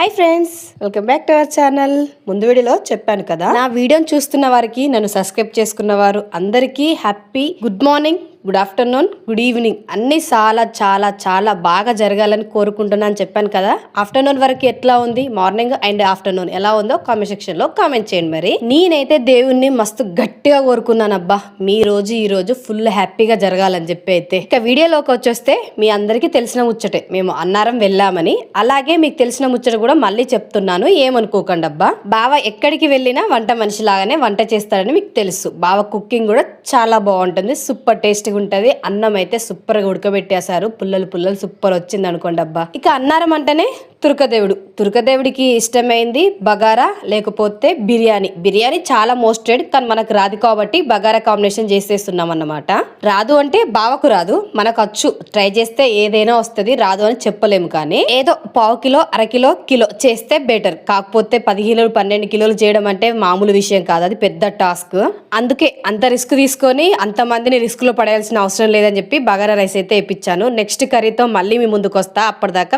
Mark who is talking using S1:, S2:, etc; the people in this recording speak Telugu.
S1: Hi friends welcome back to our channel ముందు వీడియోలో చెప్పాను కదా నా వీడియోని చూస్తున్న వారికి నన్ను సబ్స్క్రైబ్ చేసుకున్న వారు అందరికీ happy good morning good afternoon good evening అన్ని చాలా చాలా చాలా బాగా జరగాలని కోరుకుంటున్నాను చెప్పాను కదా. ఆఫ్టర్నూన్ వరకు ఎట్లా ఉంది? మార్నింగ్ అండ్ ఆఫ్టర్నూన్ ఎలా ఉందో కామెంట్ సెక్షన్లో కామెంట్ చేయండి మరి. నేనైతే దేవుణ్ణి మస్తు గట్టిగా కోరుకున్నాను అబ్బా. మీ రోజు ఈ రోజు ఫుల్ హ్యాపీగా జరగాలని చెప్పి అయితే. ఇక వీడియోలోకి వచ్చేస్తే మీ అందరికీ తెలిసిన ముచ్చటే. మేము అన్నారం వెళ్ళామని. అలాగే మీకు తెలిసిన ముచ్చట కూడా మళ్ళీ చెప్తున్నాను. ఏమనుకోకండి అబ్బా. బావ ఎక్కడికి వెళ్ళినా వంట మనిషి లాగానే వంట చేస్తాడని మీకు తెలుసు. బావ కుకింగ్ కూడా చాలా బాగుంటుంది. సూపర్ టేస్ట్ టేస్ట్గా ఉంటది అన్నం అయితే సూపర్గా ఉడకబెట్టేశారు. పుల్లలు పుల్లలు సూపర్ వచ్చింది అనుకోండి అబ్బా. ఇక అన్నారం అంటేనే తుర్కదేవుడు. దుర్గదేవుడికి ఇష్టమైంది బగారా లేకపోతే బిర్యానీ. బిర్యానీ చాలా మోస్టెడ్ కానీ మనకు రాదు కాబట్టి బగారా కాంబినేషన్ చేసేస్తున్నాం అన్నమాట రాదు అంటే బావకు రాదు మనకు వచ్చు. ట్రై చేస్తే ఏదైనా వస్తుంది రాదు అని చెప్పలేము కానీ ఏదో పావు కిలో అరకిలో కిలో చేస్తే బెటర్. కాకపోతే పది కిలోలు పన్నెండు కిలోలు చేయడం అంటే మామూలు విషయం కాదు అది పెద్ద టాస్క్. అందుకే అంత రిస్క్ తీసుకొని అంత మందిని రిస్క్లో పడేయాల్సిన అవసరం లేదని చెప్పి బగారా రైస్ అయితే ఇప్పించాను నెక్స్ట్ కర్రీతో మళ్ళీ మీ ముందుకు వస్తా అప్పటిదాకా